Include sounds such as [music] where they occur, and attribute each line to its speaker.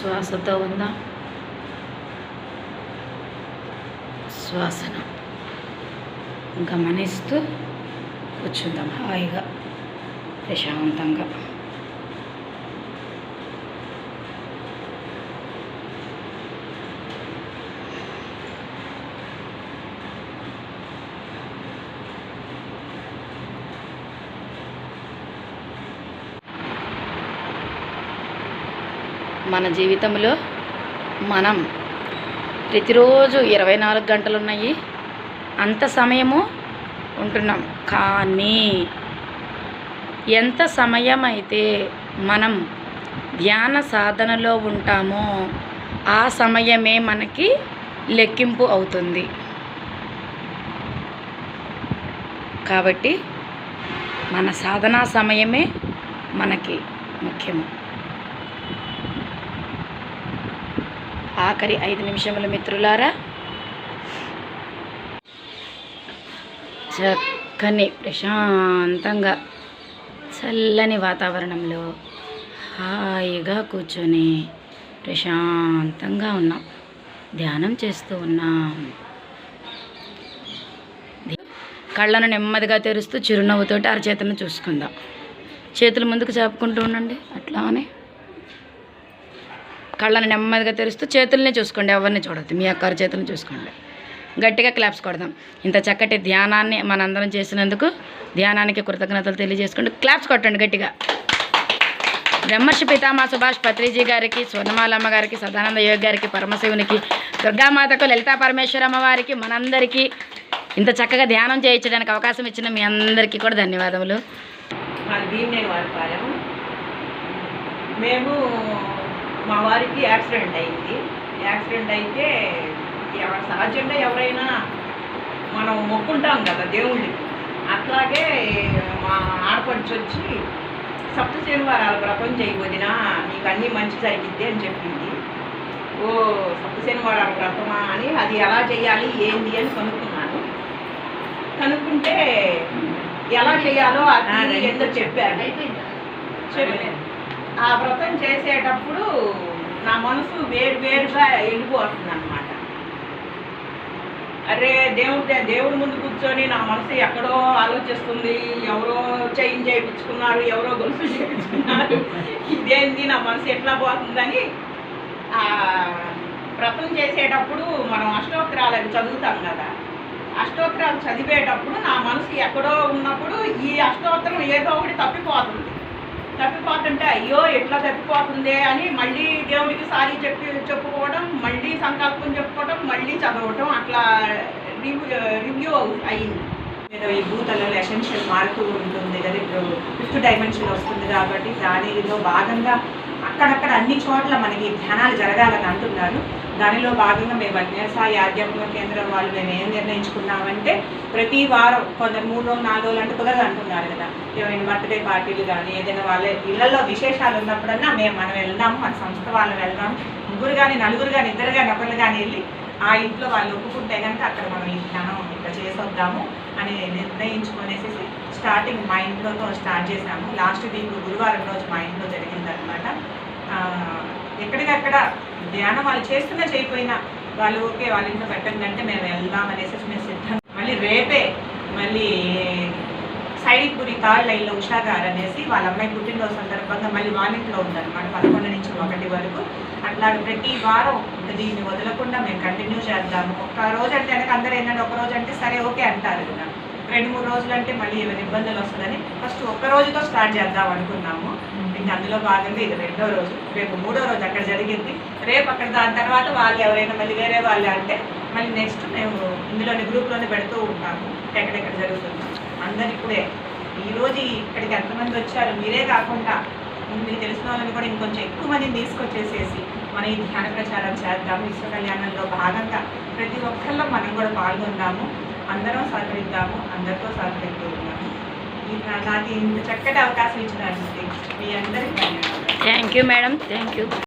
Speaker 1: శ్వాసతో ఉందా? శ్వాసన గమనిస్తూ కూర్చుందాం. హాయిగా ప్రశాంతంగా. మన జీవితంలో మనం ప్రతిరోజు ఇరవై నాలుగు గంటలు ఉన్నాయి అంత సమయము ఉంటున్నాం. కానీ ఎంత సమయం అయితే మనం ధ్యాన సాధనలో ఉంటామో ఆ సమయమే మనకి లెక్కింపు అవుతుంది. కాబట్టి మన సాధనా సమయమే మనకి ముఖ్యము. ఆఖరి ఐదు నిమిషముల మిత్రులారా. చక్కని ప్రశాంతంగా చల్లని వాతావరణంలో హాయిగా కూర్చొని ప్రశాంతంగా ఉన్నాం. ధ్యానం చేస్తూ ఉన్నాం. కళ్ళను నెమ్మదిగా తెరుస్తూ చిరునవ్వుతోటి అరచేతను చూసుకుందాం. చేతులు ముందుకు చాపుకుంటూ ఉండండి. అట్లానే కళ్ళను నెమ్మదిగా తెరుస్తూ చేతుల్ని చూసుకోండి ఎవరిని చూడద్దు. మీ అక్కారు చేతులను చూసుకోండి. గట్టిగా క్లాప్స్ కొడదాం. ఇంత చక్కటి ధ్యానాన్ని మనందరం చేసినందుకు ధ్యానానికి కృతజ్ఞతలు తెలియజేసుకోండి క్లాప్స్ కొట్టండి గట్టిగా. బ్రహ్మర్షి పితామా సుభాష్ పత్రిజీ గారికి స్వర్ణమాలమ్మ గారికి సదానంద యోగి గారికి పరమశివునికి దుర్గామాతకు లలితా పరమేశ్వరమ్మ వారికి మనందరికీ ఇంత చక్కగా ధ్యానం చేయించడానికి అవకాశం ఇచ్చిన మీ అందరికీ కూడా ధన్యవాదములు.
Speaker 2: మేము మా వారికి యాక్సిడెంట్ అయింది. యాక్సిడెంట్ అయితే సహజంగా ఎవరైనా మనం మొక్కుంటాం కదా దేవుళ్ళకి అట్లాగే మా ఆడపడిచి వచ్చి సప్త శనివారాల వ్రతం చేయబోదిన నీకు అన్నీ మంచి జరిగిద్ది అని చెప్పింది. ఓ సప్త శనివారాల వ్రతమా అని అది ఎలా చేయాలి ఏంది అని కనుక్కున్నాను. కనుక్కుంటే ఎలా చేయాలో అది ఎంతో చెప్పారు? చెప్పారు. ఆ వ్రతం చేసేటప్పుడు నా మనసు వేరు వేరుగా వెళ్ళిపోతుంది అనమాట అరే దేవుడి దేవుడి ముందు కూర్చొని నా మనసు ఎక్కడో ఆలోచిస్తుంది ఎవరో చైన్ చేయించుకున్నారు ఎవరో గొలుసు చేయించుకున్నారు [laughs] ఇదేంది నా మనసు ఎట్లా పోతుందని ఆ వ్రతం చేసేటప్పుడు మనం అష్టోత్తరాలు అవి చదువుతాం కదా అష్టోత్తరాలు చదివేటప్పుడు నా మనసు ఎక్కడో ఉన్నప్పుడు ఈ అష్టోత్తరం ఏదో ఒకటి తప్పిపోతుంది. తప్పిపోతుంటే అయ్యో ఎట్లా తప్పిపోతుంది అని మళ్ళీ దేవుడికి సారీ చెప్పి చెప్పుకోవడం మళ్ళీ సంకల్పం చెప్పుకోవడం మళ్ళీ చదవటం అట్లా రివ్యూ రివ్యూ అయింది.
Speaker 3: నేను ఈ భూతలలో ఎసెన్షియల్ మారుతూ ఉంటుంది కదా ఇప్పుడు ఫిఫ్త్ డైమెన్షన్ వస్తుంది కాబట్టి దానిలో భాగంగా అక్కడక్కడ అన్ని చోట్ల మనకి ధ్యానాలు జరగాలని అంటున్నారు. దానిలో భాగంగా మేము అన్యాసాయి ఆధ్యాత్మిక కేంద్రం వాళ్ళు మేము ఏం నిర్ణయించుకున్నామంటే ప్రతి వారం కొందరు మూడు రోజులు నాలుగు రోజులు అంటే కుదరదు అంటున్నారు కదా. ఏమైనా బర్త్డే పార్టీలు కానీ ఏదైనా వాళ్ళ ఇళ్ళలో విశేషాలు ఉన్నప్పుడన్నా మేము మనం వెళ్దాము మన సంస్థ వాళ్ళు వెళ్దాం ముగ్గురు కానీ నలుగురు కానీ ఇద్దరు కానీ ఒకరు కానీ వెళ్ళి ఆ ఇంట్లో వాళ్ళు ఒప్పుకుంటే కనుక అక్కడ మనం ఈ ధ్యానం ఇక్కడ చేసొద్దాము అని నిర్ణయించుకునేసి స్టార్టింగ్ మా ఇంట్లోతో స్టార్ట్ చేసాము. లాస్ట్ వీక్ గురువారం రోజు మా ఇంట్లో ఎక్కడికక్కడ ధ్యానం వాళ్ళు చేస్తున్నా చేయకపోయినా వాళ్ళు ఓకే వాళ్ళ ఇంట్లో పెట్టండి అంటే మేము వెళ్దాం అనేసి మేము సిద్ధం మళ్ళీ రేపే మళ్ళీ సైడ్పూరి థర్డ్ లైన్లో ఉషా గారు అనేసి వాళ్ళ అమ్మాయి పుట్టినరోజు సందర్భంగా మళ్ళీ వాలింట్లో ఉందన్నమాట పదకొండు నుంచి ఒకటి వరకు. అట్లా ప్రతి వారం దీన్ని వదలకుండా మేము కంటిన్యూ చేద్దాము. ఒక రోజు అంటే వెనక అందరూ ఏంటంటే ఒక రోజు అంటే సరే ఓకే అంటారు కదా. రెండు మూడు రోజులు అంటే మళ్ళీ ఏమైనా ఇబ్బందులు వస్తుందని ఫస్ట్ ఒక్క రోజుతో స్టార్ట్ చేద్దాం అనుకున్నాము. ఇంకా అందులో భాగంగా ఇది రెండో రోజు రేపు మూడో రోజు అక్కడ జరిగింది. రేపు అక్కడ దాని తర్వాత వాళ్ళు ఎవరైనా మళ్ళీ వేరే వాళ్ళు అంటే మళ్ళీ నెక్స్ట్ మేము ఇందులోని గ్రూప్లోనే పెడుతూ ఉంటాము. ఎక్కడెక్కడ జరుగుతుంది. అందరు ఇప్పుడే. ఈ రోజు ఇక్కడికి ఎంతమంది వచ్చారు? మీరే కాకుండా మీకు తెలిసిన వాళ్ళని కూడా ఇంకొంచెం ఎక్కువ మందిని తీసుకొచ్చేసేసి మన ఈ ధ్యాన ప్రచారం చేద్దాము. విశ్వ కళ్యాణంలో భాగంగా ప్రతి ఒక్కళ్ళలో మనం కూడా పాల్గొందాము. అందరం సహకరిద్దాము అందరితో సహకరిస్తూ ఉన్నాము ఈ నాకు ఇంత చక్కటి అవకాశం ఇచ్చినందుకు మీ అందరికీ
Speaker 1: thank you madam thank you